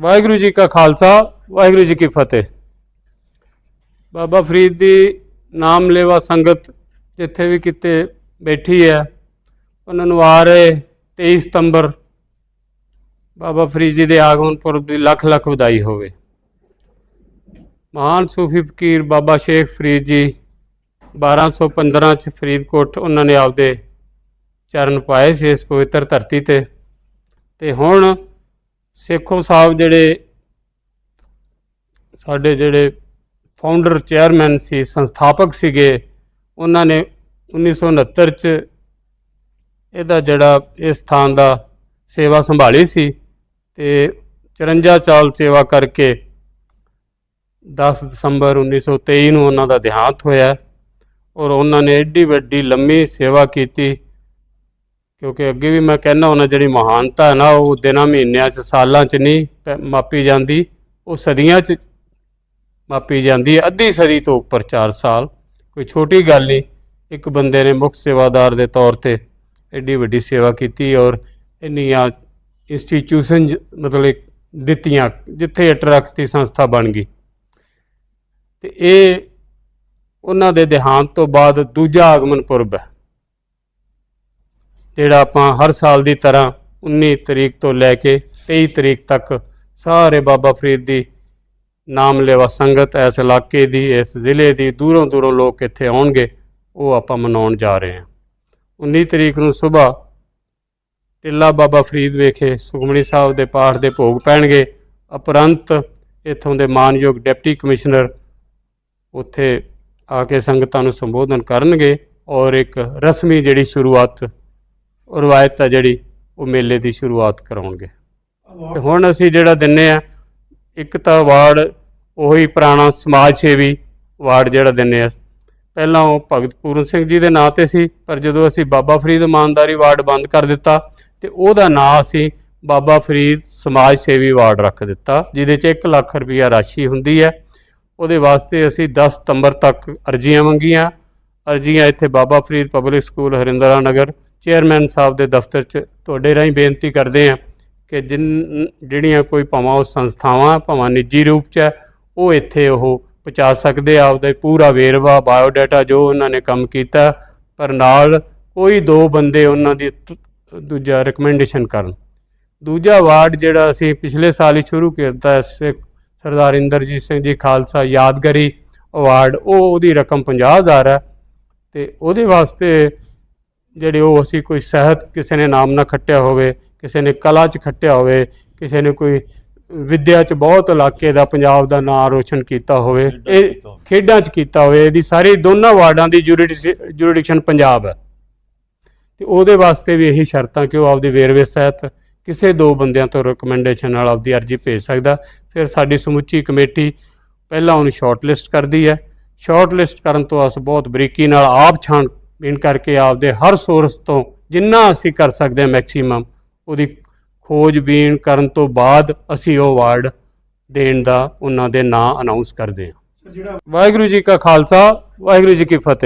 ਵਾਹਿਗੁਰੂ ਜੀ ਕਾ ਖਾਲਸਾ, ਵਾਹਿਗੁਰੂ ਜੀ ਕੀ ਫਤਿਹ। ਬਾਬਾ ਫਰੀਦ ਦੀ ਨਾਮ ਲੇਵਾ ਸੰਗਤ ਜਿੱਥੇ ਵੀ ਕਿਤੇ ਬੈਠੀ ਹੈ, ਉਹਨਾਂ ਨੂੰ ਆ ਰਹੇ 23 ਸਤੰਬਰ, ਬਾਬਾ ਫਰੀਦ ਜੀ ਦੇ ਆਗਮਨ ਪੁਰਬ ਦੀ ਲੱਖ ਲੱਖ ਵਧਾਈ ਹੋਵੇ। ਮਹਾਨ ਸੂਫੀ ਫਕੀਰ ਬਾਬਾ ਸ਼ੇਖ ਫਰੀਦ ਜੀ 1215 ਚ ਫਰੀਦਕੋਟ ਉਹਨਾਂ ਨੇ ਆਪਦੇ ਚਰਨ ਪਾਏ ਸੀ ਇਸ ਪਵਿੱਤਰ ਧਰਤੀ ਤੇ। ਤੇ ਹੁਣ ਸੇਖੋ ਸਾਹਿਬ ਜਿਹੜੇ ਸਾਡੇ ਜਿਹੜੇ ਫਾਊਂਡਰ ਚੇਅਰਮੈਨ ਸੀ, ਸੰਸਥਾਪਕ ਸੀਗੇ, ਉਹਨਾਂ ਨੇ 1969 ਚ ਇਹਦਾ ਜਿਹੜਾ ਇਸ ਸਥਾਨ ਦਾ ਸੇਵਾ ਸੰਭਾਲੀ ਸੀ ਤੇ 54 ਸਾਲ ਸੇਵਾ ਕਰਕੇ 10 ਦਸੰਬਰ 1923 ਨੂੰ ਉਹਨਾਂ ਦਾ ਦੇਹਾਂਤ ਹੋਇਆ ਔਰ ਉਹਨਾਂ ਨੇ ਏਡੀ ਵੱਡੀ ਲੰਮੀ ਸੇਵਾ ਕੀਤੀ ਕਿਉਂਕਿ ਅੱਗੇ ਵੀ ਮੈਂ ਕਹਿੰਦਾ ਉਹਨਾਂ ਜਿਹੜੀ ਮਹਾਨਤਾ ਹੈ ਨਾ, ਉਹ ਦਿਨਾਂ, ਮਹੀਨਿਆਂ 'ਚ, ਸਾਲਾਂ 'ਚ ਨਹੀਂ ਪ- ਮਾਪੀ ਜਾਂਦੀ, ਉਹ ਸਦੀਆਂ 'ਚ ਮਾਪੀ ਜਾਂਦੀ ਹੈ, ਅੱਧੀ ਸਦੀ ਤੋਂ ਉੱਪਰ 4 ਸਾਲ। ਕੋਈ ਛੋਟੀ ਗੱਲ ਨਹੀਂ, ਇੱਕ ਬੰਦੇ ਨੇ ਮੁੱਖ ਸੇਵਾਦਾਰ ਦੇ ਤੌਰ ਤੇ ਐਡੀ ਵੱਡੀ ਸੇਵਾ ਕੀਤੀ ਔਰ ਇੰਨੀਆਂ ਇੰਸਟੀਚਿਊਸ਼ਨ ਮਤਲਬ ਦਿੱਤੀਆਂ, ਜਿੱਥੇ ਟਰੱਕ ਦੀ ਸੰਸਥਾ ਬਣ ਗਈ। ਤੇ ਇਹ ਉਹਨਾਂ ਦੇ ਦੇਹਾਂਤ ਤੋਂ ਬਾਅਦ ਦੂਜਾ ਆਗਮਨ ਪੁਰਬ ਹੈ। ਜਿਹੜਾ ਆਪਾਂ ਹਰ ਸਾਲ ਦੀ ਤਰ੍ਹਾਂ 19 ਤਰੀਕ ਤੋਂ ਲੈ ਕੇ 23 ਤਰੀਕ ਤੱਕ ਸਾਰੇ ਬਾਬਾ ਫਰੀਦ ਦੀ ਨਾਮ ਲੇਵਾ ਸੰਗਤ ਇਸ ਇਲਾਕੇ ਦੀ, ਇਸ ਜ਼ਿਲ੍ਹੇ ਦੀ, ਦੂਰੋਂ ਦੂਰੋਂ ਲੋਕ ਇੱਥੇ ਆਉਣਗੇ, ਉਹ ਆਪਾਂ ਮਨਾਉਣ ਜਾ ਰਹੇ ਹਾਂ। 19 ਤਰੀਕ ਨੂੰ ਸਵੇਰ ਟਿੱਲਾ ਬਾਬਾ ਫਰੀਦ ਵੇਖੇ ਸੁਖਮਣੀ ਸਾਹਿਬ ਦੇ ਪਾਠ ਦੇ ਭੋਗ ਪੈਣਗੇ। ਉਪਰੰਤ ਇੱਥੋਂ ਦੇ ਮਾਨਯੋਗ ਡਿਪਟੀ ਕਮਿਸ਼ਨਰ ਉੱਥੇ ਆ ਕੇ ਸੰਗਤਾਂ ਨੂੰ ਸੰਬੋਧਨ ਕਰਨਗੇ ਔਰ ਇੱਕ ਰਸਮੀ ਜਿਹੜੀ ਸ਼ੁਰੂਆਤ ਰਵਾਇਤ ਹੈ ਜਿਹੜੀ, ਉਹ ਮੇਲੇ ਦੀ ਸ਼ੁਰੂਆਤ ਕਰਾਉਣਗੇ। ਤੇ ਹੁਣ ਅਸੀਂ ਜਿਹੜਾ ਦਿੰਨੇ ਆ, ਇੱਕ ਤਾਂ ਅਵਾਰਡ ਉਹੀ ਪੁਰਾਣਾ ਸਮਾਜ ਸੇਵੀ ਅਵਾਰਡ ਜਿਹੜਾ ਦਿੰਨੇ ਆ। ਪਹਿਲਾਂ ਉਹ ਭਗਤ ਪੂਰਨ ਸਿੰਘ ਜੀ ਦੇ ਨਾਂ ਤੇ ਸੀ, ਪਰ ਜਦੋਂ ਅਸੀਂ ਬਾਬਾ ਫਰੀਦ ਇਮਾਨਦਾਰੀ ਅਵਾਰਡ ਬੰਦ ਕਰ ਦਿੱਤਾ, ਤੇ ਉਹਦਾ ਨਾਂ ਅਸੀਂ ਬਾਬਾ ਫਰੀਦ ਸਮਾਜ ਸੇਵੀ ਅਵਾਰਡ ਰੱਖ ਦਿੱਤਾ, ਜਿਹਦੇ 'ਚ 1 ਲੱਖ ਰੁਪਈਆ ਰਾਸ਼ੀ ਹੁੰਦੀ ਹੈ। ਉਹਦੇ ਵਾਸਤੇ ਅਸੀਂ 10 ਸਤੰਬਰ ਤੱਕ ਅਰਜ਼ੀਆਂ ਮੰਗੀਆਂ। ਅਰਜ਼ੀਆਂ ਇੱਥੇ Baba Farid public school Harindra Nagar chairman ਸਾਹਿਬ ਦੇ ਦਫ਼ਤਰ 'ਚ ਤੁਹਾਡੇ ਰਾਹੀਂ ਬੇਨਤੀ ਕਰਦੇ ਹਾਂ ਕਿ ਜਿਨ ਜਿਹੜੀਆਂ ਕੋਈ ਭਾਵਾਂ ਉਹ ਸੰਸਥਾਵਾਂ ਭਾਵਾਂ ਨਿੱਜੀ ਰੂਪ 'ਚ ਹੈ, ਉਹ ਇੱਥੇ ਉਹ ਪਹੁੰਚਾ ਸਕਦੇ ਆ ਆਪਦਾ ਪੂਰਾ ਵੇਰਵਾ ਬਾਇਓਡਾਟਾ ਜੋ ਉਹਨਾਂ ਨੇ ਕੰਮ ਕੀਤਾ ਪਰ ਨਾਲ ਕੋਈ ਦੋ ਬੰਦੇ ਉਹਨਾਂ ਦੀ ਦੂਜਾ ਰეკਮੈਂਡੇਸ਼ਨ ਕਰਨ। ਦੂਜਾ ਅਵਾਰਡ ਜਿਹੜਾ ਅਸੀਂ ਪਿਛਲੇ ਸਾਲ ਹੀ ਸ਼ੁਰੂ ਕੀਤਾ ਸਰਦਾਰ ਇੰਦਰਜੀਤ ਸਿੰਘ ਜੀ ਖਾਲਸਾ ਯਾਦਗਾਰੀ ਅਵਾਰਡ ਉਹ ਉਹਦੀ ਰਕਮ 50000 ਹੈ ਤੇ ਉਹਦੇ ਵਾਸਤੇ ਜਿਹੜੇ ਉਹ ਅਸੀਂ ਕੋਈ ਸਾਹਿਤ ਕਿਸੇ ਨੇ ਨਾਮ ਨਾ ਖੱਟਿਆ ਹੋਵੇ ਕਿਸੇ ਨੇ ਕਲਾ 'ਚ ਖੱਟਿਆ ਹੋਵੇ ਕਿਸੇ ਨੇ ਕੋਈ ਵਿਦਿਆ 'ਚ ਬਹੁਤ ਇਲਾਕੇ ਦਾ ਪੰਜਾਬ ਦਾ ਨਾਮ ਰੋਸ਼ਨ ਕੀਤਾ ਹੋਵੇ ਇਹ ਖੇਡਾਂ 'ਚ ਕੀਤਾ ਹੋਵੇ ਇਹਦੀ ਸਾਰੀ ਦੋਨਾਂ ਵਾਰਡਾਂ ਦੀ ਜੁਰਿਡਿਕਸ਼ਨ ਪੰਜਾਬ ਹੈ। ਤੇ ਉਹਦੇ ਵਾਸਤੇ ਵੀ ਇਹੀ ਸ਼ਰਤਾਂ ਕਿ ਉਹ ਆਪਦੀ ਵੇਰਵੇ ਸਹਿਤ ਕਿਸੇ ਦੋ ਬੰਦਿਆਂ ਤੋਂ ਰეკਮੈਂਡੇਸ਼ਨ ਨਾਲ ਆਪਦੀ ਅਰਜ਼ੀ ਭੇਜ ਸਕਦਾ। ਫਿਰ ਸਾਡੀ ਸਮੁੱਚੀ ਕਮੇਟੀ ਪਹਿਲਾਂ ਉਹਨੂੰ ਸ਼ਾਰਟ ਲਿਸਟ ਕਰਦੀ ਹੈ। ਸ਼ਾਰਟ ਲਿਸਟ ਕਰਨ ਤੋਂ ਅਸ ਬਹੁਤ ਬਰੀਕੀ ਨਾਲ ਆਪ ਛਾਣਬੀਣ ਕਰਕੇ ਆਪਦੇ ਹਰ ਸੋਰਸ ਤੋਂ ਜਿੰਨਾ ਅਸੀਂ ਕਰ ਸਕਦੇ ਹਾਂ ਮੈਕਸਿਮਮ ਉਹਦੀ ਖੋਜਬੀਨ ਕਰਨ ਤੋਂ ਬਾਅਦ ਅਸੀਂ ਉਹ ਅਵਾਰਡ ਦੇਣ ਦਾ ਉਹਨਾਂ ਦੇ ਨਾਂ ਅਨਾਉਂਸ ਕਰਦੇ ਹਾਂ। ਵਾਹਿਗੁਰੂ ਜੀ ਕਾ ਖਾਲਸਾ ਵਾਹਿਗੁਰੂ ਜੀ ਕੀ ਫਤਿਹ।